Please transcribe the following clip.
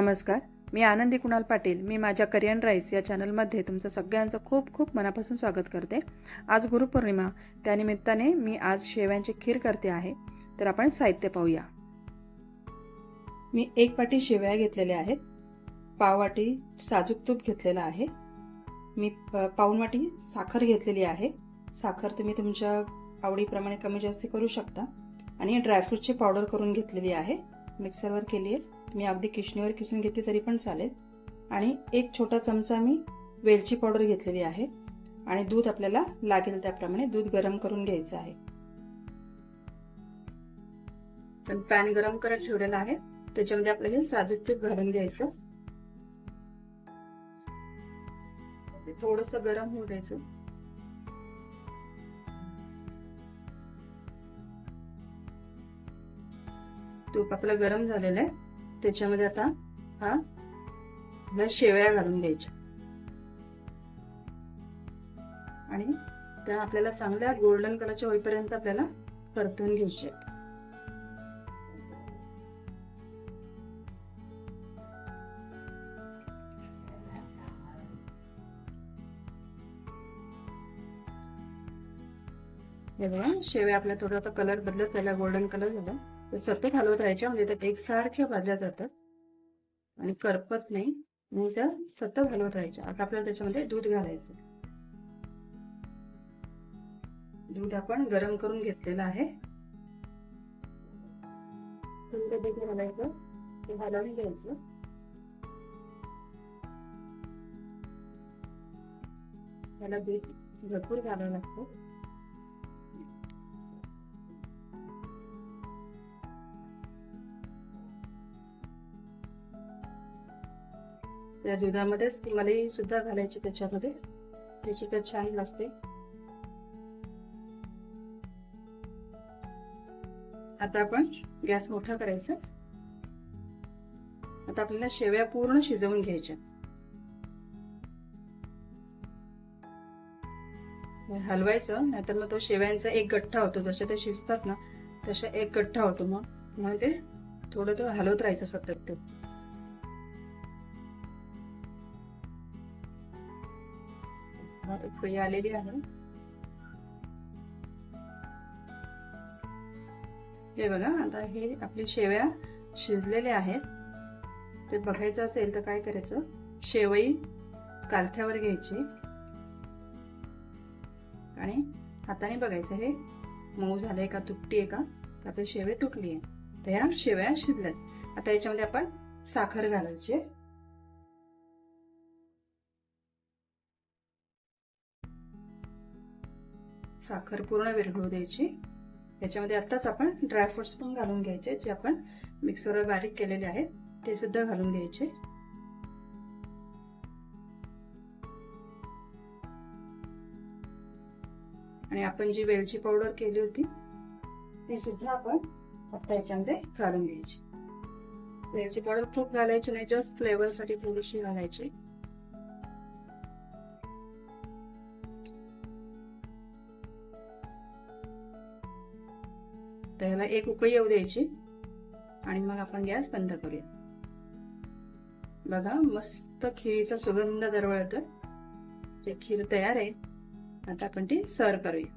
नमस्कार. मी आनंदी कुणाल पाटील. मी माझ्या करियन राईस या चॅनलमध्ये तुमचं सगळ्यांचं खूप खूप मनापासून स्वागत करते. आज गुरुपौर्णिमा. त्यानिमित्ताने मी आज शेव्यांची खीर करते आहे. तर आपण साहित्य पाहूया. मी एक वाटी शेवया घेतलेल्या आहेत. पाववाटी साजूक तूप घेतलेलं आहे. मी प- पाऊण वाटी साखर घेतलेली आहे. साखर तुम्ही तुमच्या आवडीप्रमाणे कमी जास्त करू शकता. आणि ड्रायफ्रूटची पावडर करून घेतलेली आहे. मिक्सरवर केली आहे तुम्ही अगदी किशणीवर किसून घेतली तरी पण चालेल. आणि एक छोटा चमचा मी वेलची पावडर घेतलेली आहे. आणि दूध आपल्याला लागेल त्याप्रमाणे दूध गरम करून घ्यायचं आहे. पण पॅन गरम करत ठेवलेला आहे. त्याच्यामध्ये आपल्याला साजूक तूप घालून घ्यायचं. थोडस गरम होऊ द्यायचं. तूप आपलं गरम झालेलं आहे. त्याच्यामध्ये आता हा ह्या शेवया घालून घ्यायच्या आणि त्या आपल्याला चांगल्या गोल्डन कलरच्या होईपर्यंत आपल्याला परतून घ्यायच्या. हे बघा शेवया आपल्या थोडा आता कलर बदलत त्याला गोल्डन कलर झाला. तर सतत हलवत राहायच्या म्हणजे त्या एकसारख्या भाजल्या जातात. आणि करपत नाही आणि त्या सतत हलवत राहायच्या. आता आपल्याला त्याच्यामध्ये दूध घालायचं दूध आपण गरम करून घेतलेलं आहे. थंड दूध घालायचं ते हलवून घ्यायचं. त्याला दूध भरपूर घालावं लागतं. त्या दुधामध्येच ती मलाई सुद्धा घालायची त्याच्यामध्ये. ती सुद्धा छान लागते. आता आपण गॅस मोठा करायचा. आता आपल्याला शेव्या पूर्ण शिजवून घ्यायच्या. हलवायचं नाहीतर मग तो शेव्यांचा एक गठ्ठा होतो जसे ते शिजतात ना तशा एक गठ्ठा होतो मग. म्हणून ते थोडं थोडं हलवत राहायचं सतत ते. उकळी आलेली आहे. हे बघा आता हे आपली शेवया शिजलेल्या आहेत. ते बघायचं असेल तर काय करायचं? शेवई कालथ्यावर घ्यायची. आणि हाताने बघायचं हे मऊ झालंय का? तुटती आहे का? तर आपली शेवे तुटली आहे. तर ह्या शेवया शिजल्यात. आता याच्यामध्ये आपण साखर घालायची साखर पूर्ण विरघळू द्यायची. याच्यामध्ये आत्ताच आपण ड्रायफ्रुट्स पण घालून घ्यायचे जे आपण मिक्सरवर बारीक केलेले आहेत ते सुद्धा घालून घ्यायचे. आणि आपण जी वेलची पावडर केली होती ती सुद्धा आपण आता याच्यामध्ये घालून घ्यायची. वेलची पावडर खूप घालायची नाही जस्ट फ्लेवरसाठी थोडीशी घालायची. तर ह्याला एक उकळी येऊ द्यायची. आणि मग आपण गॅस बंद करूया. बघा मस्त खिरीचा सुगंध दरवळतोय. ते खीर तयार आहे. आता आपण ती सर्व करूया.